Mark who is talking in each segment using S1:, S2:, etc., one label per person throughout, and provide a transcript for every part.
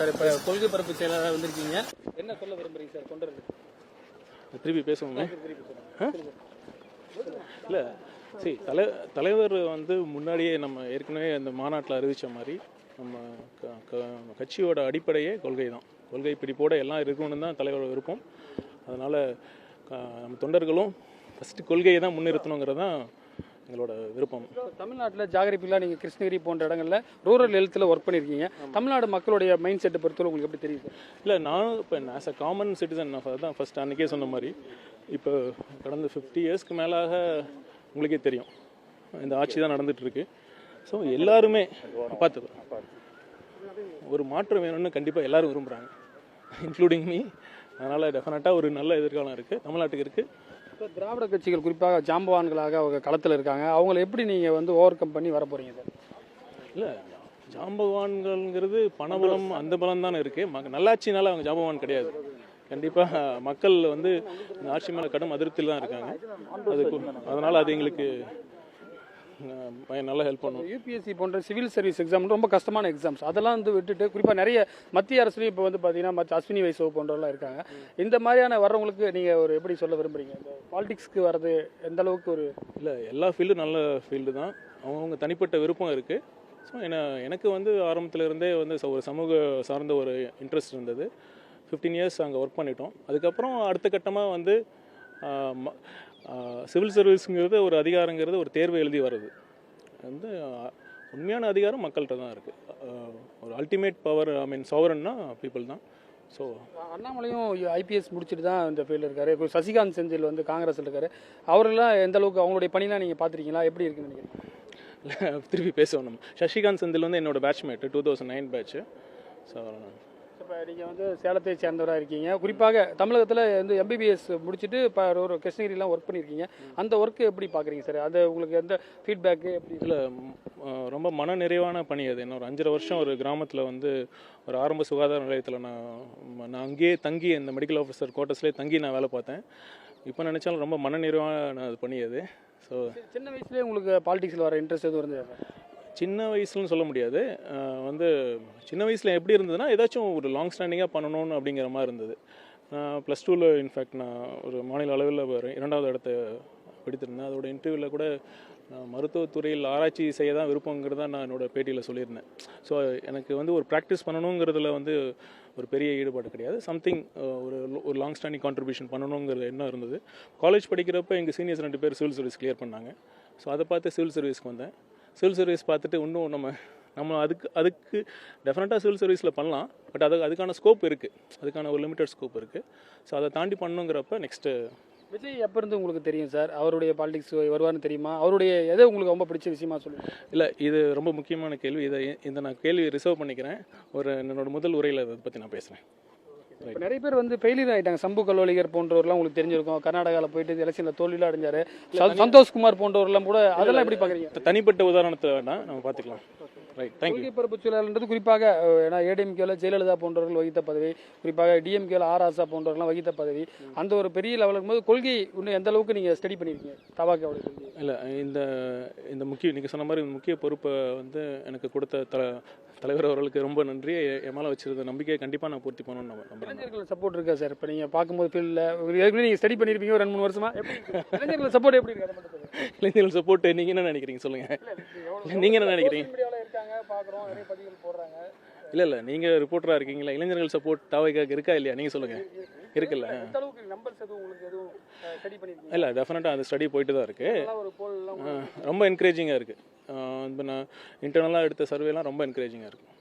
S1: Sir இப்போ கொள்கை பரப்பு செயலாளராக வந்திருக்கீங்க. என்ன சொல்ல விரும்புறீங்க சார் தொண்டர்களுக்கு
S2: திருப்பி பேசுவோமே இல்லை சரி தலை தலைவர் வந்து முன்னாடியே நம்ம ஏற்கனவே அந்த மாநாட்டில் அறிவித்த மாதிரி நம்ம கட்சியோட அடிப்படையே கொள்கை தான். கொள்கை பிடிப்போட எல்லாம் இருக்கணும்னு தான் தலைவர் விருப்பம். அதனால் நம்ம தொண்டர்களும் ஃபஸ்ட்டு கொள்கையை தான் முன்னிறுத்தணுங்கிறது தான் எங்களோட விருப்பம்.
S1: தமிழ்நாட்டில் ஜாகிரபிலாம் நீங்கள் கிருஷ்ணகிரி போன்ற இடங்கள்ல ரூரல் ஹெல்த்தில் ஒர்க் பண்ணியிருக்கீங்க தமிழ்நாடு மக்களுடைய மைண்ட் செட்டை பொறுத்தவரை உங்களுக்கு எப்படி தெரியுது?
S2: இல்லை நான் இப்போ ஆஸ் அ காமன் சிட்டிசன் தான் ஃபஸ்ட் அன்றைக்கே சொன்ன மாதிரி இப்போ கடந்த ஃபிஃப்டி இயர்ஸ்க்கு மேலாக உங்களுக்கே தெரியும். இந்த ஆட்சி தான் நடந்துட்டு இருக்கு ஸோ எல்லாருமே பார்த்து ஒரு மாற்றம் வேணும்னு கண்டிப்பாக எல்லாரும் விரும்புகிறாங்க இன்க்ளூடிங் மீ அதனால் டெஃபினட்டாக ஒரு நல்ல எதிர்காலம் இருக்குது தமிழ்நாட்டுக்கு இருக்குது
S1: இப்போ திராவிட கட்சிகள் குறிப்பாக ஜாம்பவான்களாக அவங்க களத்தில் இருக்காங்க. அவங்கள எப்படி நீங்கள் வந்து ஓவர் கம் பண்ணி வர போகிறீங்க சார்
S2: இல்லை ஜாம்பவான்கள்ங்கிறது பணபலம் அந்த பலம் தானே இருக்குது நல்லாட்சினால அவங்க ஜாம்பவான் கிடையாது. கண்டிப்பாக மக்கள் வந்து இந்த ஆட்சி மேலே கடும் அதிருப்தியில் தான் இருக்காங்க. அது அதனால் அது எங்களுக்கு நல்லா ஹெல்ப் பண்ணும்.
S1: யூபிஎஸ்சி போன்ற சிவில் சர்வீஸ் எக்ஸாம் ரொம்ப கஷ்டமான எக்ஸாம்ஸ் அதெல்லாம் வந்து விட்டுட்டு குறிப்பாக நிறைய மத்திய அரசுலையும் இப்போ வந்து பார்த்தீங்கன்னா மற்ற அஸ்வினி வைசோ போன்றவங்களாம் இருக்காங்க. இந்த மாதிரியான வர்றவங்களுக்கு நீங்கள் ஒரு எப்படி சொல்ல விரும்புறீங்க? இந்த பாலிடிக்ஸ்க்கு வர்றது எந்த அளவுக்கு ஒரு
S2: இல்லை எல்லா ஃபீல்டும் நல்ல ஃபீல்டு தான். அவங்கவுங்க தனிப்பட்ட விருப்பம் இருக்குது ஸோ என்ன எனக்கு வந்து ஆரம்பத்துல இருந்தே வந்து ஒரு சமூக சார்ந்த ஒரு இன்ட்ரெஸ்ட் இருந்தது. ஃபிஃப்டீன் இயர்ஸ் அங்கே ஒர்க் பண்ணிட்டோம். அதுக்கப்புறம் அடுத்த கட்டமாக வந்து சிவில் சர்வீஸுங்கிறது ஒரு அதிகாரங்கிறது ஒரு தேர்வு எழுதி வருது வந்து உண்மையான அதிகாரம் மக்கள்கிட்ட தான் இருக்குது ஒரு அல்டிமேட் பவர் ஐ மீன் சோவரன்னா பீப்புள் தான். ஸோ
S1: அண்ணாமலையும் ஐபிஎஸ் முடிச்சுட்டு தான் இந்த ஃபீல்டில் இருக்காரு. இப்போ சசிகாந்த் செந்தில் வந்து காங்கிரஸில் இருக்காரு. அவரெல்லாம் எந்த அளவுக்கு அவங்களுடைய பணிலாம் நீங்கள் பார்த்துருக்கீங்களா எப்படி இருக்குன்னு நினைக்கிறீங்க?
S2: திருப்பி பேசுவோம் நம்ம. சசிகாந்த் செந்தில் வந்து என்னோட batchmate two thousand nine batch so
S1: இப்போ நீங்கள் வந்து சேலத்தை சேர்ந்தவராக இருக்கீங்க. குறிப்பாக தமிழகத்தில் வந்து எம்பிபிஎஸ் முடிச்சுட்டு இப்போ ஒரு கிருஷ்ணகிரிலாம் ஒர்க் பண்ணியிருக்கீங்க அந்த ஒர்க்கு எப்படி பார்க்குறீங்க சார் அது உங்களுக்கு எந்த ஃபீட்பேக்கு எப்படி
S2: இல்லை ரொம்ப மன நிறைவான பணி அது. என்ன ஒரு அஞ்சரை வருஷம் ஒரு கிராமத்தில் வந்து ஒரு ஆரம்ப சுகாதார நிலையத்தில் நான் நான் அங்கேயே தங்கி இந்த மெடிக்கல் ஆஃபீஸர் குவார்ட்டர்ஸ்லேயே தங்கி நான் வேலை பார்த்தேன். இப்போ நினச்சாலும் ரொம்ப மன நிறைவான அது பணி அது. ஸோ
S1: சின்ன வயசுலேயே உங்களுக்கு பாலிடிக்ஸில் வர இன்ட்ரெஸ்ட் எதுவும் இருந்தது
S2: சின்ன வயசுலன்னு சொல்ல முடியாது. வந்து சின்ன வயசில் எப்படி இருந்ததுன்னா ஏதாச்சும் ஒரு லாங் ஸ்டாண்டிங்காக பண்ணணும்னு அப்படிங்கிற மாதிரி இருந்தது. நான் ப்ளஸ் டூவில் இன்ஃபேக்ட் நான் ஒரு மாநில அளவில் ஒரு இரண்டாவது இடத்த பிடித்திருந்தேன். அதோட இன்டர்வியூவில் கூட நான் மருத்துவத்துறையில் ஆராய்ச்சி செய்ய தான் விருப்பங்கிறத நான் என்னோட பேட்டியில் சொல்லியிருந்தேன். ஸோ எனக்கு வந்து ஒரு ப்ராக்டிஸ் பண்ணணுங்கிறதுல வந்து ஒரு பெரிய ஈடுபாடு கிடையாது. சம்திங் ஒரு ஒரு லாங் ஸ்டாண்டிங் கான்ட்ரிபியூஷன் பண்ணணுங்கிறது என்ன இருந்தது. காலேஜ் படிக்கிறப்ப எங்கள் சீனியர்ஸ் ரெண்டு பேர் சிவில் சர்வீஸ் கிளியர் பண்ணாங்க. ஸோ அதை பார்த்து சிவில் சர்வீஸ்க்கு வந்தேன். சிவில் சர்வீஸ் பார்த்துட்டு இன்னும் நம்ம நம்ம அதுக்கு அதுக்கு டெஃபினட்டாக சிவில் சர்வீஸில் பண்ணலாம். பட் அது அதுக்கான ஸ்கோப் இருக்குது அதுக்கான ஒரு லிமிட்டட் ஸ்கோப் இருக்குது ஸோ அதை தாண்டி பண்ணணுங்கிறப்ப நெக்ஸ்ட்டு
S1: விஜய் எப்போ இருந்து உங்களுக்கு தெரியும் சார்? அவருடைய பாலிடிக்ஸ் வருவார்னு தெரியுமா? அவருடைய எதை உங்களுக்கு ரொம்ப பிடிச்ச விஷயமா சொல்லுங்கள்
S2: இல்லை இது ரொம்ப முக்கியமான கேள்வி. இதை இந்த நான் கேள்வி ரிசர்வ் பண்ணிக்கிறேன். ஒரு என்னோட முதல் உரையில் அதை பற்றி நான் பேசுகிறேன்
S1: நிறைய பேர் வந்து ஃபெயிலியர் ஆயிட்டாங்க. சம்பு கல்லோலிகர் போன்றவர்லாம் உங்களுக்கு தெரிஞ்சிருக்கும். கர்நாடகாவில் போயிட்டு எலெக்ஷனில் தோல்வியில் அடைஞ்சாரு. சந்தோஷ்குமார் போன்றவர்லாம் கூட அதெல்லாம் எப்படி பார்க்குறீங்க
S2: தனிப்பட்ட உதாரணத்தை வேண்டாம் நம்ம பார்த்துக்கலாம்.
S1: கொள்கை பரப்பு செயலாளர்ன்றது குறிப்பாக ஏன்னா ஏடிஎம்கேல ஜெயலலிதா போன்றவர்கள் வகித்த பதவி குறிப்பாக டிஎம்கேல ஆர் ஆசா போன்றவர்கள்லாம் வகித்த பதவி அந்த ஒரு பெரிய லெவலுக்கு போது கொள்கை இன்னும் எந்த அளவுக்கு நீங்கள் ஸ்டடி பண்ணியிருக்கீங்க தபாக்காவுடைய கொள்கை.
S2: இல்லை இந்த இந்த முக்கிய நீங்கள் சொன்ன மாதிரி முக்கிய பொறுப்பை வந்து எனக்கு கொடுத்த தலைவர் அவர்களுக்கு ரொம்ப நன்றி. என் மேலே வச்சிருந்த நம்பிக்கையை கண்டிப்பாக நான் பூர்த்தி பண்ணணும்னு நம்ப- நம்புறேன்.
S1: இளைஞர்கள் சப்போர்ட் இருக்கா சார் இப்போ நீங்கள் பார்க்கும்போது ஃபீல்டில் ஏற்கனவே நீங்கள் ஸ்டடி பண்ணியிருப்பீங்க ஒரு ரெண்டு மூணு வருஷமா? எப்படி இருக்கு? இளைஞர்கள் சப்போர்ட் எப்படி இருக்கு.
S2: இளைஞர்கள் சப்போர்ட் நீங்கள் என்ன நினைக்கிறீங்க? சொல்லுங்கள் நீங்கள் என்ன நினைக்கிறீங்க?
S1: சோஷியல் மீடியாவில் இருக்காங்க பார்க்குறோம் நிறைய பதிவுகள் போடுறாங்க.
S2: இல்லை இல்லை நீங்கள் ரிப்போர்ட்டராக இருக்கீங்களா? இளைஞர்கள் சப்போர்ட் தாவைக்காக இருக்கா இல்லையா? நீங்கள் சொல்லுங்கள் இருக்குல்ல. இல்லை டெஃபினட்டாக அந்த ஸ்டடி போயிட்டு தான் இருக்குது
S1: போல்லாம்
S2: ரொம்ப என்கரேஜிங்காக இருக்குது இப்போ நான் இன்டர்னலாக எடுத்த சர்வேலாம் ரொம்ப என்கரேஜிங்காக இருக்குது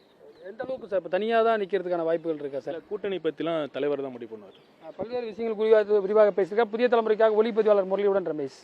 S1: எந்த அளவுக்கு சார்? இப்போ தனியாக தான் நிற்கிறதுக்கான வாய்ப்புகள் இருக்கா சார்?
S2: கூட்டணி பற்றிலாம் தலைவர் தான் முடிவு பண்ணுவார்.
S1: பல்வேறு விஷயங்கள் குறிவாக விரிவாக பேசியிருக்கா புதிய தலைமுறைக்காக ஒளிப்பதிவாளர் முரளியுடன் ரமேஷ்.